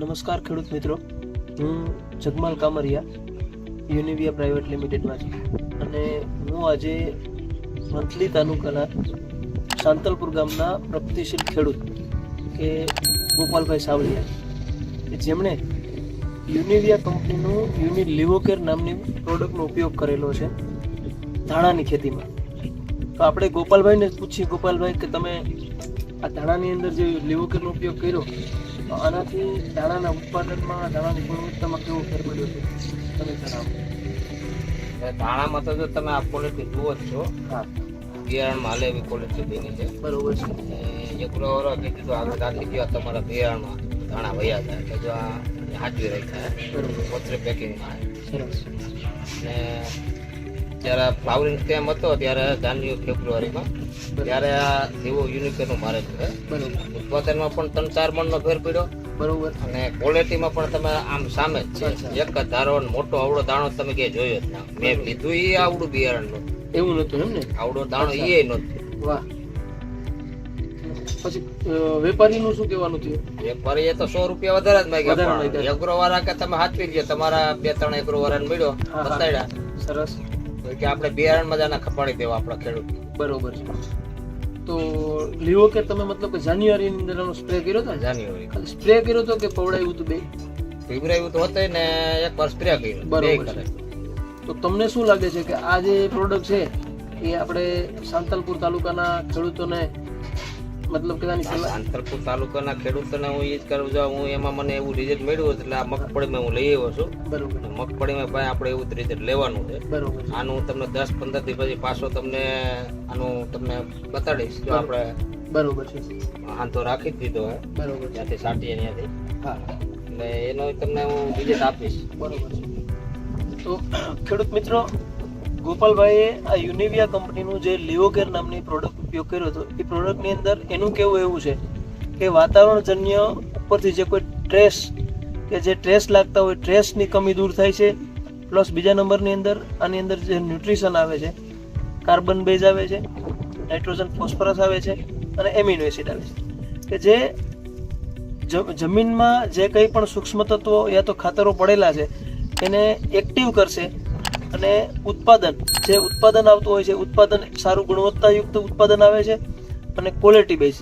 નમસ્કાર ખેડૂત મિત્રો. હું જગમાલ કામરિયા, યુનિવિયા પ્રાઇવેટ લિમિટેડમાં અને હું આજે મંથલી તાલુકાના શાંતલપુર ગામના પ્રગતિશીલ ખેડૂત કે ગોપાલભાઈ સાવલિયા જેમણે યુનિવિયા કંપનીનું યુનિ લિવોકેર નામની પ્રોડક્ટનો ઉપયોગ કરેલો છે ધાણાની ખેતીમાં. તો આપણે ગોપાલભાઈને પૂછીએ, ગોપાલભાઈ, કે તમે આ ધાણાની અંદર જે લિવોકેરનો ઉપયોગ કર્યો આનાથી ધાણાના ઉત્પાદનમાં દાણાની ગુણવત્તામાં કેવો ફેર પડ્યો છે? તમે જણાવો. દાણામાં તો તમે આ ક્વોલિટી જુઓ જ છો. હા. બિયારણમાં હાલે એવી ક્વોલિટી બની છે. બરોબર છે. અને એકરો વરો કીધું તો આગળ રાખી ગયો તમારા બિયારણમાં ધાણા વયા જાય તો જો આ હાજવી રહી થાય પોતરે પેકિંગમાં. સરસ. અને જ્યારે ફ્લાવરિંગ ટાઈમ હતો ત્યારે જાન્યુ ફેબ્રુઆરીમાં. ત્યારે આ એવો યુનિકેનું મારે છે. ઉત્પાદનમાં પણ ત્રણ ચાર મણનો ફેર પડ્યો. બરોબર. અને ક્વોલિટીમાં પણ તમે આમ સામે જ છે. એક જ ધારો મોટો આવડો દાણો તમે ક્યાંય જોયો જ ના. મેં લીધું એ આવડું બિયારણનું. એવું નતું એમ ને? આવડો દાણો એ નતું વાહ. પછી વેપારીનું શું કહેવાનું થયું? વેપારી એ તો સો રૂપિયા વધારે જ માંગ્યા એગ્રો વાળા કે તમે હાચવી ગયો તમારા બે ત્રણ એગ્રો વાળા મળ્યો. બતાડ્યા. સરસ. કે આપણે બિયારણમાં જ ખપાણી ખપાડી દેવા આપણા ખેડૂત. બરોબર છે. તો લીવો કે તમે મતલબ કે જાન્યુઆરીની અંદર એનો સ્પ્રે કર્યો હતો જાન્યુઆરી. સ્પ્રે કર્યો હતો કે પવડાયું હતું બે? ફેબ્રુઆરી તો હતો ને એક વાર સ્પ્રે કર્યો બરોબર છે. તો તમને શું લાગે છે કે આ જે પ્રોડક્ટ છે એ આપણે સાંતલપુર તાલુકાના ખેડૂતોને મતલબ કે આંતરપુર તાલુકાના ખેડૂતોને હું એ જ કરું છું. હું એમાં મને એવું રિઝલ્ટ મળ્યું એટલે આ મગફળીમાં હું લઈ આવ્યો છું. બરોબર. મગફળીમાં ભાઈ આપણે એવું જ રિઝલ્ટ લેવાનું છે. બરોબર. આનું તમને દસ પંદર દિવસ પછી પાછો તમને આનું તમને બતાડીશ જો આપણે બરોબર છે. હાંધો રાખી જ દીધો હે. બરોબર ત્યાંથી સાટીએ ત્યાંથી. હા. એટલે એનો તમને હું રિઝલ્ટ આપીશ. બરોબર છે. તો ખેડૂત મિત્રો ગોપાલભાઈએ આ યુનિવિયા કંપનીનું જે લિવોકેર નામની પ્રોડક્ટ ઉપયોગ કર્યો હતો, એ પ્રોડક્ટની અંદર એનું કેવું એવું છે કે વાતાવરણજન્ય ઉપરથી જે કોઈ ટ્રેસ કે જે ટ્રેસ લાગતા હોય ટ્રેસની કમી દૂર થાય છે પ્લસ બીજા નંબરની અંદર, આની અંદર જે ન્યુટ્રિશન આવે છે કાર્બન બેઝ આવે છે નાઇટ્રોજન ફોસ્ફરસ આવે છે અને એમિનો એસિડ આવે છે. કે જે જમીનમાં જે કંઈ પણ સૂક્ષ્મ તત્વો યા તો ખાતરો પડેલા છે, એને એક્ટિવ કરશે અને ઉત્પાદન, જે ઉત્પાદન આવતું હોય છે, ઉત્પાદન સારું ગુણવત્તાયુક્ત ઉત્પાદન આવે છે અને ક્વોલિટી બેઝ